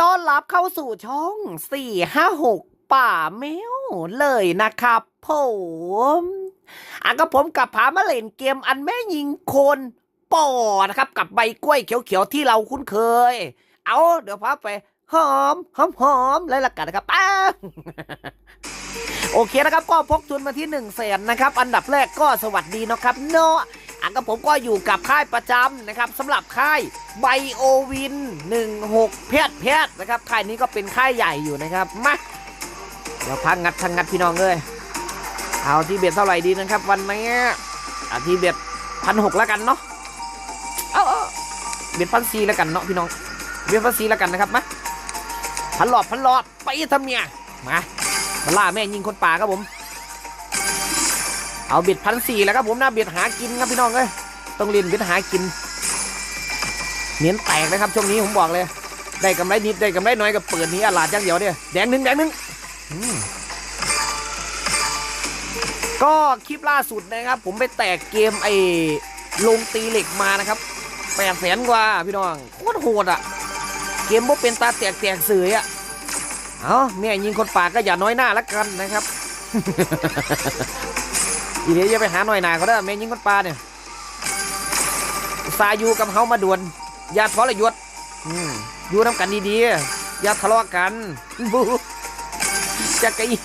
ต้อนรับเข้าสู่ช่อง 456 ป่าแมวเลยนะครับผมอะก็ผมกับพามาเล่นเกมอันแม่ยิงคนปอนะครับ กับใบกล้วยเขียวๆที่เราคุ้นเคย เอาเดี๋ยวพาไปหอมหอมหอมเลยละกันนะครับป้าโอเคนะครับ ก็พกทุนมาที่1นึ่งแสนนะครับ อันดับแรกก็สวัสดีนะครับเนาะ อันก็ผมก็อยู่กับค่ายประจำนะครับสำหรับค่ายไบโอวิน 16 เพชรเพชรนะครับค่ายนี้ก็เป็นค่ายใหญ่อยู่นะครับมาเดี๋ยวพังงัดพังงัดพี่น้องเลยเอาที่เบ็ดเท่าไหร่ดีนะครับ วันนี้อะที่เบ็ดพันหกแล้วกันเนาะเอาเอเบ็ดพันสี่แล้วกันเนาะพี่น้องเบ็ดพันสี่แล้วกันนะครับมาพันหลอดพันหลอดไปทำเมียมามาล่าแม่ยิงคนป่าครับผม เอาเบ็ดพันสี่แล้วครับผมนะเบ็ดหากินครับพี่น้องเอ้ยต้องเรียนเบ็ดหากินเน้นแตกนะครับช่วงนี้ผมบอกเลย ได้กำไรนิดได้กำไรน้อยกับเปิดนี้อาลาดจังเดียวเนี่ยแดงหนึ่งแดงหนึ่งก็คลิปล่าสุดนะครับ ผมไปแตกเกมไอ้ลงตีเหล็กมานะครับแปดแสนกว่าพี่น้องโคตรโหดอะเกมบ่เป็นตาแตกแตกเสืออะเอาแม่ยิงคนป่าก็อย่าน้อยหน้าละกันนะครับ ทีนี้จะไปหาหน่อยหนาเขาได้อแม่ยิงคนป่าเนี่ยซาอยู่กับเขามาด่วนอย่าทรยศอืมอยู่น้ำกันดีๆอย่าทะเลาะกันบูจะกระยิง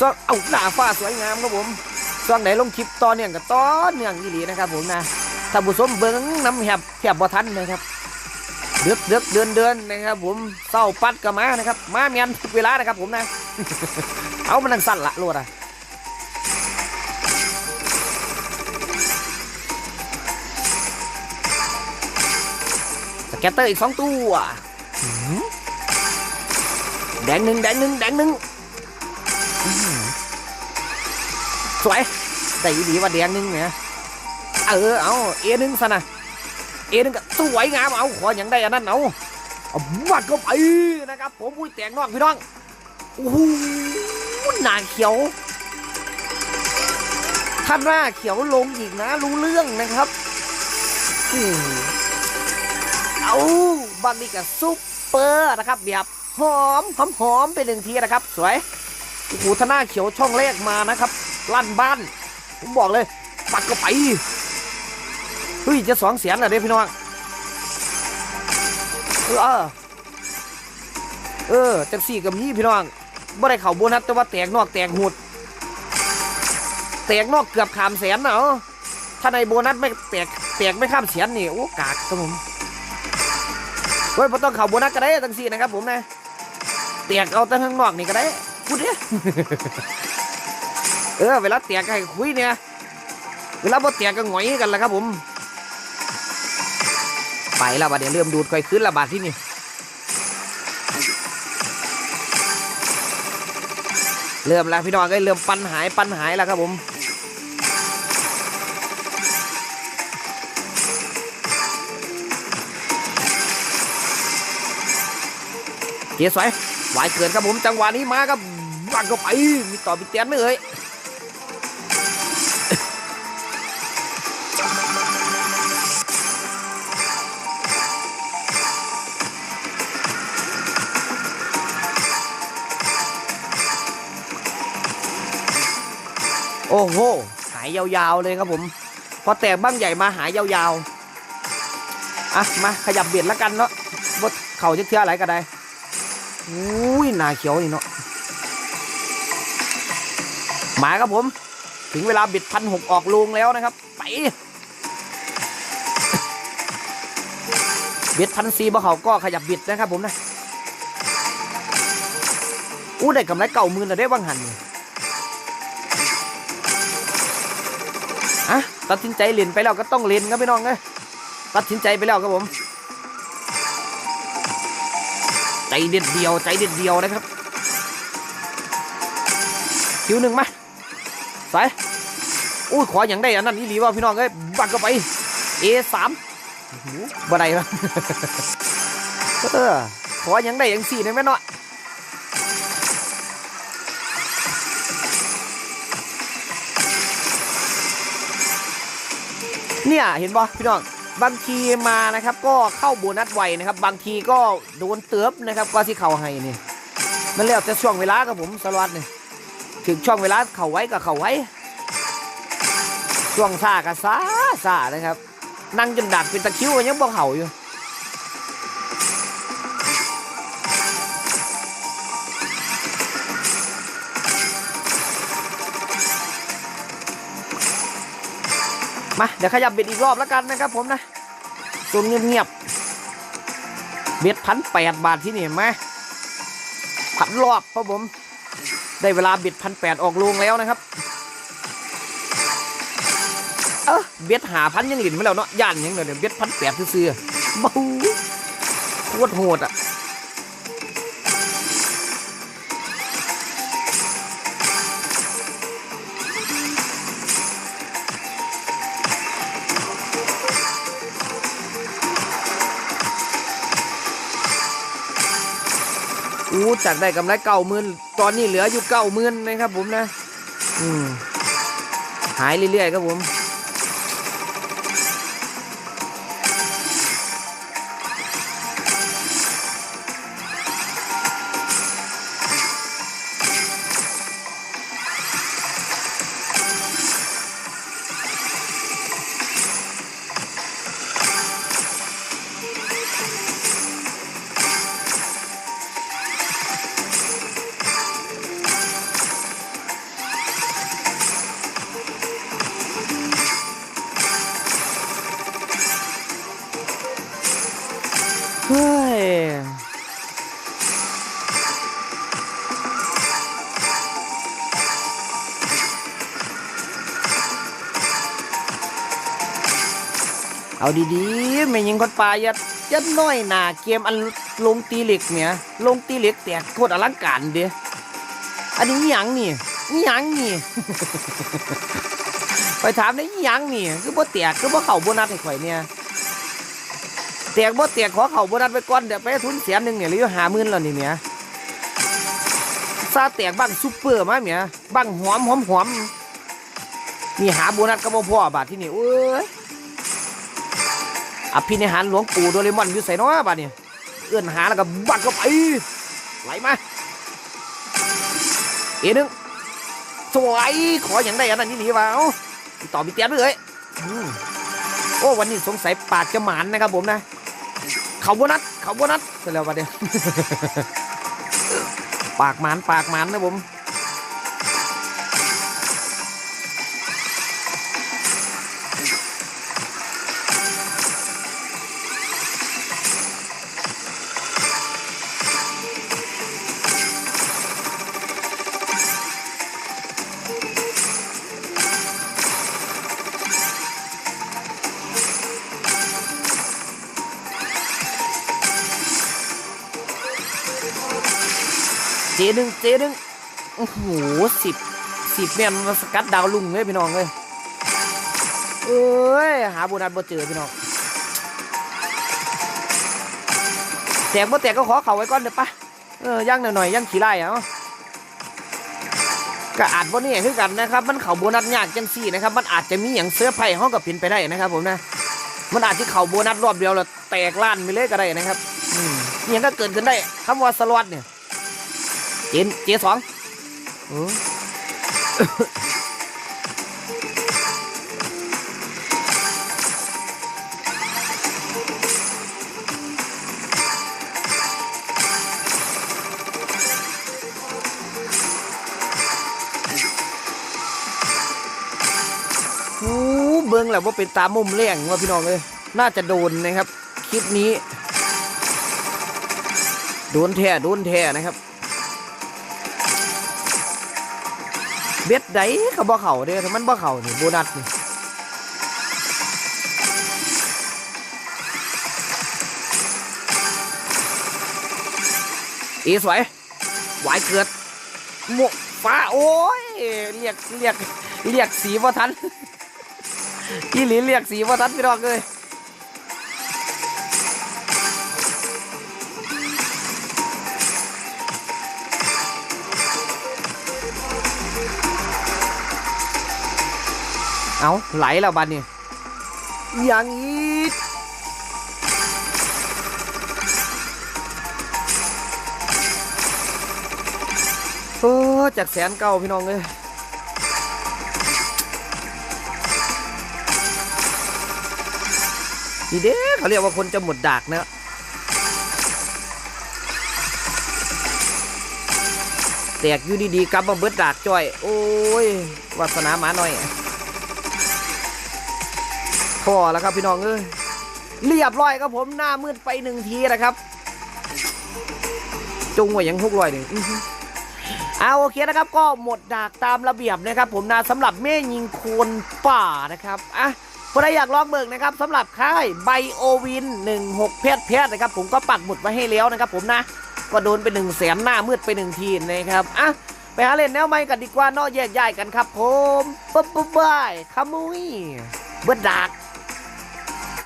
ซ่องเอาหน้าฟ้าสวยงามครับผมซ่องไหนลงคลิปต่อเนื่องกับต่อเนื่องอีหลีนะครับผมนะถ้าผู้ชมเบิ้งน้ำแหบแหบบ่ทันนะครับ เดือกเดือกเดือนเดือนนะครับผมเศร้าปัดก็มานะครับมาเมียนทุกเวลานะครับผมนะ เอามันทังสั้นละโลดอะสแกตเตอร์อีกสองตัวหืมแดงหนึ่งแดงหนึ่งแดงหนึ่งอื้อหือสวยแต่อีดีว่าแดงหนึ่งเนี่ยเออเอาเอหนึ่งซะนะ เอหนึ่งก็สวยงามเอาขออย่างได้อันนั้นเอาเอาวัดก็ไปนะครับ ผมอุ้ยแตงนอกพี่น้องโอ้โหหนาเขียวถ้าหน้าเขียวลงอีกนะ รู้เรื่องนะครับอืมเอาบางทีก็ซุปเปอร์นะครับแบบหอมหอมหอมไปหนึ่งทีนะครับ สวยโอ้โหถ้าหน้าเขียวช่องแรกมานะครับลั่นบ้าน ผมบอกเลยปักก็ไป เฮ้ยจะสองแสนเหรอเด้พี่น้องเออเออจังสี่กับยี่พี่น้องบ่ได้เข่าโบนัสแต่ว่าแตกนอกแตกหุดแตกนอกเกือบขามแสนเนาะถ้าในโบนัสไม่แตกแตกไม่ข้ามแสนนี่โอ้กากครับผมเฮ้ยพอต้องเข่าโบนัสก็ได้จังสี่นะครับ ผมนะแตกเอาแต่ข้างนอกนี่ก็ได้พูดเนี่ยเออเวลาแตกก็ให้คุยเนี่ยเวลาบ่เตียก็หงอยกันแหละครับผม ไปแล้วบัดเดี๋ยวเริ่มดูดค่อยขึ้นละบาดที่นี่เริ่มแล้วพี่น้องก็เริ่มปันหายปันหายแล้วครับผมเกียร์สวยไหวเกินครับผมจังหวะนี้มาครับบังเข้าไปมีต่อมีเตียนไหมเอ่ย อ้โห หายยาวๆเลยครับผม พอแตกบ้างใหญ่มาหายยาวๆ อะ มาขยับเบียดแล้วกันเนาะบดเข่าจะเทื่ออะไรก็ได้อุ้ยหนาเขียวนี่เนาะมาครับผม ถึงเวลาบิดพันหกออกลงแล้วนะครับ ไปบิดพันสี่บ่เขาก็ขยับบิดนะครับผมนะอู้ได้กำไรเก่ามื่นแต่ได้บ้างหันนี่ ตัดสินใจเล่นไปแล้วก็ต้องเล่นครับพี่น้องเอ้ยตัดสินใจไปแล้วครับผม ใจเด็ดเดียวใจเด็ดเดียวนะครับคิวหนึ่งมาสายอุ้ยขออย่างได้อันนั้นอีหลีว่าพี่น้องเอ้ยบังก็ไป A สามบ่ได้ปะเออขออย่างได้อย่างสี่ได้ไหมเนาะ เนี่ยเห็นบ่พี่น้องบางทีมานะครับก็เข้าโบนัสไวนะครับ บางทีก็โดนเติบนะครับกว่าที่เขาให้นี่มันแล้วแต่ช่วงเวลาครับผมสล็อตนี่ถึงช่วงเวลาเขาไว้ก็เขาไว้ ช่วงซ่าก็ซ่าซ่านะครับ นั่งจนดักเป็นตะคริวยังบ่เขาอยู่ มาเดี๋ยวขยับเบ็ดอีกรอบแล้วกันนะครับผมนะตัวเงียบๆเบ็ดพันแปดบาทที่นี่มาพันรอบครับผม ได้เวลาเบ็ดพันแปดออกลงแล้วนะครับ เออเบ็ดหาพันยังหลินมาแล้วเนาะย่านยังเดี๋ยวเบ็ดพันแปดซื้อๆบู๊โคตรโหดอะ จากได้กำไรเก้าหมื่นตอนนี้เหลืออยู่เก้าหมื่นนะครับผมนะ อืมหายเรื่อยๆครับผม ยเอาดีๆไม่ยิงคนปลายัดยัดน้อยหนาเกมอันลงตีเหล็กเนี่ยลงตีเหล็กแตกโคตรอลังการเด้อันนี้ยังนี่ยังนี่ไปถามได้ยังนี่คือบ่แตกคือบ่เข้าโบนัสให้ข่อยเนี่ย แตกบ่แตกขอเข่าโบนัสไปก่อนเดี๋ยวไปทุนแสนหนึ่งเนี่ยหลือหาหมื่นแล้วนี่เนี่ยซาแตกบ้างซุปเปอร์มาเมียบ้างหอมหอมหอมนี่หาโบนัสก็บ่พอบาทที่นี่เอ้ยอภินิหารหลวงปู่โดเรมอนอยู่ใส่น้อบาทนี่เอื้อนหาแล้วก็บักก็ไปไหลมาเอหนึ่งสวยขออย่างได้อันนั้นนี่หนีวะเอาวต่อมีเตียนด้วยเอ้ยโอ้วันนี้สงสัยปากจะหมานนะครับผมนะ เขาโบนัสเขาโบนัสเสร็จแล้วประเดี๋ยวปากหมานปากหมานนะผม เจหนึ่งเจหนึ่งโอ้โหสิบสิบแม่นมาสกัดดาวลุงเลยพี่น้องเลยเอ้ยหาโบนัสบ่เจอพี่น้องแตกบ่แตกก็ขอเขาไว้ก่อนเดี๋ยวปะเออย่างหน่อยๆย่างขี้ไล่เอาก็อาจบ่นี่คือกันนะครับ มันเข่าโบนัสยากจังซี่นะครับ มันอาจจะมีอย่างเสื้อไผ่ห้องกับผินไปได้นะครับ ผมนะ มันอาจจะเข่าโบนัสรอบเดียวแล้วแตกล้านไปเลยก็ได้นะครับ อืมอหยังก็เกิดขึ้นได้คำว่าสล็อตเนี่ย จนเจสองเออโอ้เบิ้งแหล้วว่าเป็นตามุมเลี่ยงว่าพี่น้องเลยน่าจะโดนนะครับ คลิปนี้ โดนแท้โดนแท้นะครับ เบ็ดไดก็บ่เข่าเด้ถ้ามันบ่เข่านี่โบนัสนี่อีสวยหวายเกิดหมวกฟ้าโอ้ยเรียกเรียกเรียกสีบ่ทันอีหลีเรียกสีบ่ทันพี่น้องเลย เอาไหลแล้วบัดนี้อย่างอีกโอ้จากแสนเก้าพี่น้องเลยนี่เด้เขาเรียกว่าคนจะหมดดากนะแตกอยู่ดีๆกลับมาเบิดดากจ้อย โอ้ยวาสนาหมาหน่อย พอแล้วครับพี่น้องเอ้ยเรียบร้อยครับผมหน้ามืดไปหนึ่งทีนะครับจงไว้ยังหกร้อยหนึ่งอื้อหือเอาโอเคนะครับ ก็หมดดากตามระเบียบนะครับ ผมนะสำหรับแม่ยิงโคนป่านะครับอะคนใดอยากลองเบิกนะครับสำหรับค่ายไบโอวิน 16 เพชรเพชรนะครับ ผมก็ปักหมุดไว้ให้แล้วนะครับ ผมนะก็โดนไปหนึ่งแสนหน้ามืดไปหนึ่งทีนะครับอะไปหาเล่นแนวใหม่กันดีกว่าเนอกแยกย้ายกันครับ ผมปุ๊บปุ๊บบายขมุยเบิดดาก